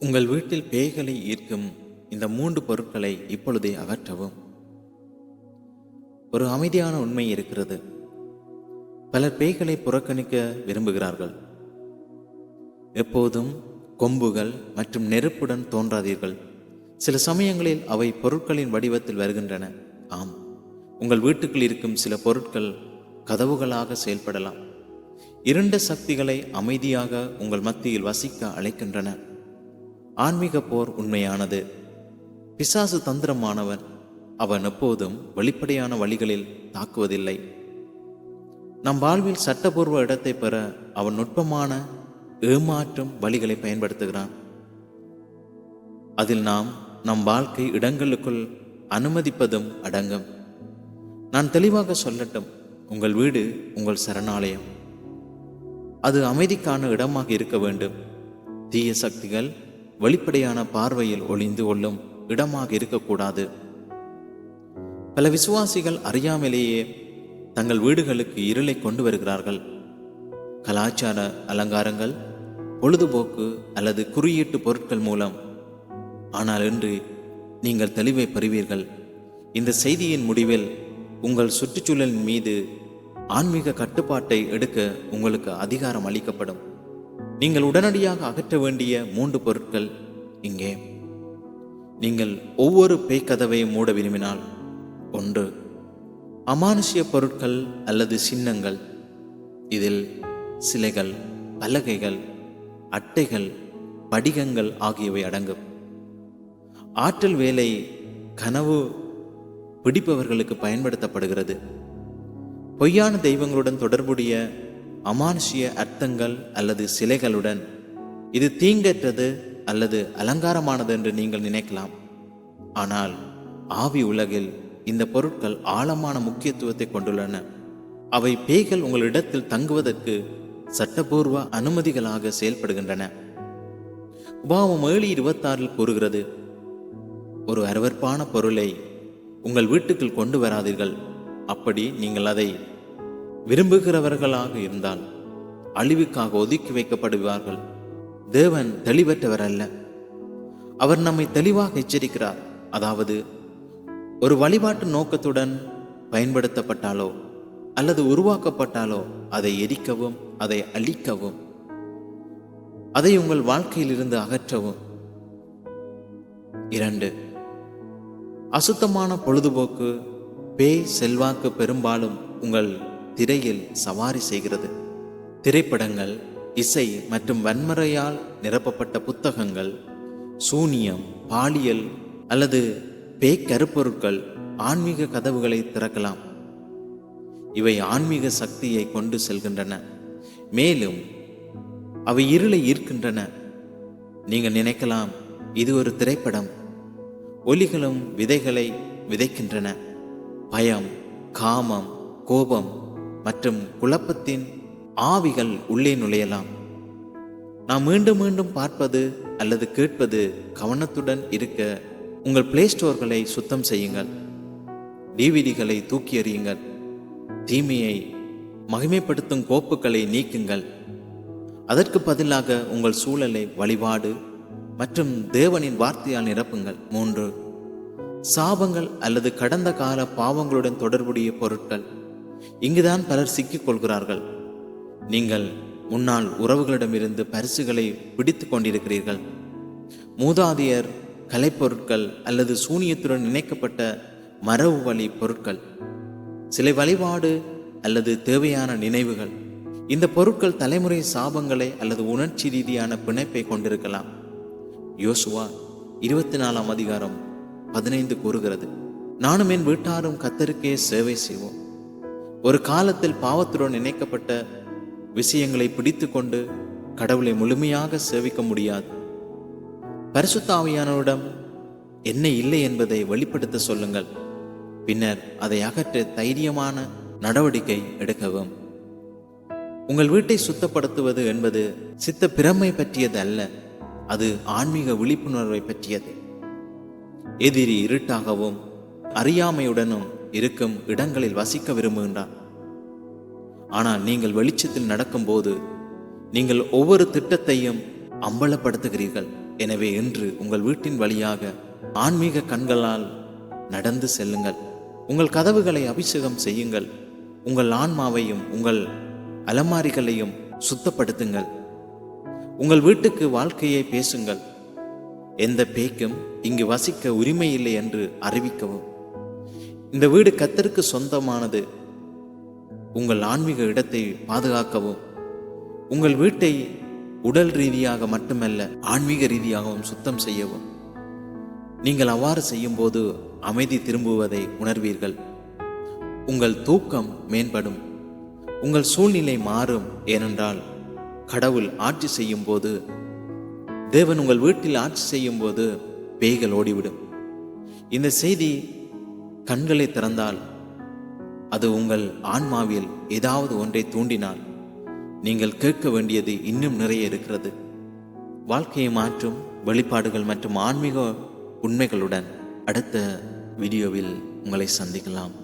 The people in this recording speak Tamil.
உங்கள் வீட்டில் பேய்களை ஈர்க்கும் இந்த மூன்று பொருட்களை இப்பொழுதே அகற்றவும். ஒரு அமைதியான உண்மை இருக்கிறது. பலர் பேய்களை புறக்கணிக்க விரும்புகிறார்கள். எப்போதும் கொம்புகள் மற்றும் நெருப்புடன் தோன்றாதீர்கள். சில சமயங்களில் அவை பொருட்களின் வடிவத்தில் வருகின்றன. ஆம் உங்கள் வீட்டுக்குள் இருக்கும் சில பொருட்கள் கதவுகளாக செயல்படலாம். இருண்ட சக்திகளை அமைதியாக உங்கள் மத்தியில் வசிக்க அழைக்கின்றன. ஆன்மீக போர் உண்மையானது. பிசாசு தந்திரமானவன். அவன் எப்போதும் வெளிப்படையான வழிகளில் தாக்குவதில்லை. நம் வாழ்வில் சட்டபூர்வ இடத்தை பெற அவன் நுட்பமான ஏமாற்றும் வழிகளை பயன்படுத்துகிறான். அதில் நாம் நம் வாழ்க்கை இடங்களுக்குள் அனுமதிப்பதும் அடங்கும். நான் தெளிவாக சொல்லட்டும் உங்கள் வீடு உங்கள் சரணாலயம். அது அமைதிக்கான இடமாக இருக்க வேண்டும். தீய சக்திகள் வெளிப்படையான பார்வையில் ஒளிந்து கொள்ளும் இடமாக இருக்கக்கூடாது. பல விசுவாசிகள் அறியாமலேயே தங்கள் வீடுகளுக்கு இருளை கொண்டு வருகிறார்கள். கலாச்சார அலங்காரங்கள் பொழுதுபோக்கு அல்லது குறியீட்டு பொருட்கள் மூலம். ஆனால் இன்று நீங்கள் தெளிவை பெறுவீர்கள். இந்த செய்தியின் முடிவில் உங்கள் சுற்றுச்சூழலின் மீது ஆன்மீக கட்டுப்பாட்டை எடுக்க உங்களுக்கு அதிகாரம் அளிக்கப்படும். நீங்கள் உடனடியாக அகற்ற வேண்டிய மூன்று பொருட்கள் இங்கே. நீங்கள் ஒவ்வொரு பேய்க்கதவையும் மூட விரும்பினால் ஒன்று அமானுஷ்ய பொருட்கள் அல்லது சின்னங்கள் இதில் சிலைகள் பலகைகள் அட்டைகள் படிகங்கள் ஆகியவை அடங்கும். ஆற்றல் வேலை கனவு பிடிப்பவர்களுக்கு பயன்படுத்தப்படுகிறது. பொய்யான தெய்வங்களுடன் தொடர்புடைய அமானுஷிய அர்த்தங்கள் அல்லது சிலைகளுடன் இது தீங்கற்றது அல்லது அலங்காரமானது என்று நீங்கள் நினைக்கலாம். ஆனால் ஆவி உலகில் இந்த பொருட்கள் ஆழமான முக்கியத்துவத்தை கொண்டுள்ளன. அவை பேய்கள் உங்களிடத்தில் தங்குவதற்கு சட்டபூர்வ அனுமதிகளாக செயல்படுகின்றன. உபாவம் ஏழு இருபத்தாறில் கூறுகிறது ஒரு அருவற்பான பொருளை உங்கள் வீட்டுக்குள் கொண்டு வராதீர்கள். அப்படி நீங்கள் அதை விரும்புகிறவர்களாக இருந்தால் அழிவுக்காக ஒதுக்கி வைக்கப்படுவார்கள். தேவன் தெளிவற்றவர் அல்ல. அவர் நம்மை தெளிவாக எச்சரிக்கிறார். அதாவது ஒரு வழிபாட்டு நோக்கத்துடன் பயன்படுத்தப்பட்டாலோ அல்லது உருவாக்கப்பட்டாலோ அதை எரிக்கவும் அதை அழிக்கவும் அதை உங்கள் வாழ்க்கையில் இருந்து அகற்றவும். இரண்டு அசுத்தமான பொழுதுபோக்கு பேய் செல்வாக்கு பெரும்பாலும் உங்கள் திரையில் சவாரி செய்கிறது. திரைப்படங்கள் இசை மற்றும் வன்முறையால் நிரப்பப்பட்ட புத்தகங்கள் சூனியம் பாலியல் அல்லது பேய்கருப்பொருட்கள் ஆன்மீக கதவுகளை திறக்கலாம். இவை ஆன்மீக சக்தியை கொண்டு செல்கின்றன. மேலும் அவை இருளை ஈர்க்கின்றன. நீங்கள் நினைக்கலாம் இது ஒரு திரைப்படம். ஒலிகளும் விதைகளை விதைக்கின்றன. பயம் காமம் கோபம் மற்றும் குழப்பத்தின் ஆவிகள் உள்ளே நுழையலாம். நாம் மீண்டும் மீண்டும் பார்ப்பது அல்லது கேட்பது கவனத்துடன் இருக்க உங்கள் பிளே ஸ்டோர்களை சுத்தம் செய்யுங்கள். டிவிடிகளை தூக்கி எறியுங்கள் தீமையை மகிமைப்படுத்தும் கோப்புகளை நீக்குங்கள். அதற்கு பதிலாக உங்கள் சூழலை வழிபாடு மற்றும் தேவனின் வார்த்தையால் நிரப்புங்கள். மூன்று சாபங்கள் அல்லது கடந்த கால பாவங்களுடன் தொடர்புடைய பொருட்கள். இங்குதான் பலர் சிக்கிக் கொள்கிறார்கள். நீங்கள் முன்னாள் உறவுகளிடமிருந்து பரிசுகளை பிடித்து கொண்டிருக்கிறீர்கள். மூதாதையர் கலைப்பொருட்கள் அல்லது சூனியத்துடன் இணைக்கப்பட்ட மரபு வழி பொருட்கள் சிலை வழிபாடு அல்லது தேவையான நினைவுகள் இந்த பொருட்கள் தலைமுறை சாபங்களை அல்லது உணர்ச்சி ரீதியான பிணைப்பை கொண்டிருக்கலாம். யோசுவா இருபத்தி நாலாம் அதிகாரம் பதினைந்து கூறுகிறது. நானும் என் வீட்டாரும் கத்தருக்கே சேவை செய்வோம். ஒரு காலத்தில் பாவத்துடன் இணைக்கப்பட்ட விஷயங்களை பிடித்து கொண்டு கடவுளை முழுமையாக சேவிக்க முடியாது. பரிசுத்தாவியானவரிடம் என்ன இல்லை என்பதை வெளிப்படுத்த சொல்லுங்கள். பின்னர் அதை அகற்ற தைரியமான நடவடிக்கை எடுக்கவும். உங்கள் வீட்டை சுத்தப்படுத்துவது என்பது சித்த பிரமை பற்றியது அல்ல அது ஆன்மீக விழிப்புணர்வை பற்றியது. எதிரி இருட்டாகவும் அறியாமையுடனும் இருக்கும் இடங்களில் வசிக்க விரும்புகின்றான் ஆனால் நீங்கள் வெளிச்சத்தில் நடக்கும்போது நீங்கள் ஒவ்வொரு திட்டத்தையும் அம்பலப்படுத்துகிறீர்கள். எனவே இன்று உங்கள் வீட்டின் வழியாக ஆன்மீக கண்களால் நடந்து செல்லுங்கள். உங்கள் கதவுகளை அபிஷேகம் செய்யுங்கள். உங்கள் ஆன்மாவையும் உங்கள் அலமாரிகளையும் சுத்தப்படுத்துங்கள். உங்கள் வீட்டுக்கு வாழ்க்கையை பேசுங்கள். எந்த பேய்க்கும் இங்கு வசிக்க உரிமை இல்லை என்று அறிவிக்கவும். இந்த வீடு கத்தருக்கு சொந்தமானது. உங்கள் ஆன்மீக இடத்தை பாதுகாக்கவும் உங்கள் வீட்டை உடல் ரீதியாக மட்டுமல்ல ஆன்மீக ரீதியாகவும் சுத்தம் செய்யவும். நீங்கள் அவ்வாறு செய்யும்போது அமைதி திரும்புவதை உணர்வீர்கள். உங்கள் தூக்கம் மேம்படும். உங்கள் சூழ்நிலை மாறும். ஏனென்றால் கடவுள் ஆட்சி செய்யும் போது தேவன் உங்கள் வீட்டில் ஆட்சி செய்யும் போது பேய்கள் ஓடிவிடும். இந்த செய்தி கண்களை திறந்தால் அது உங்கள் ஆன்மாவில் ஏதாவது ஒன்றை தூண்டினால் நீங்கள் கேட்க வேண்டியது இன்னும் நிறைய இருக்கிறது. வாழ்க்கையை மாற்றும் வெளிப்பாடுகள் மற்றும் ஆன்மீக உண்மைகளுடன் அடுத்த வீடியோவில் உங்களை சந்திக்கலாம்.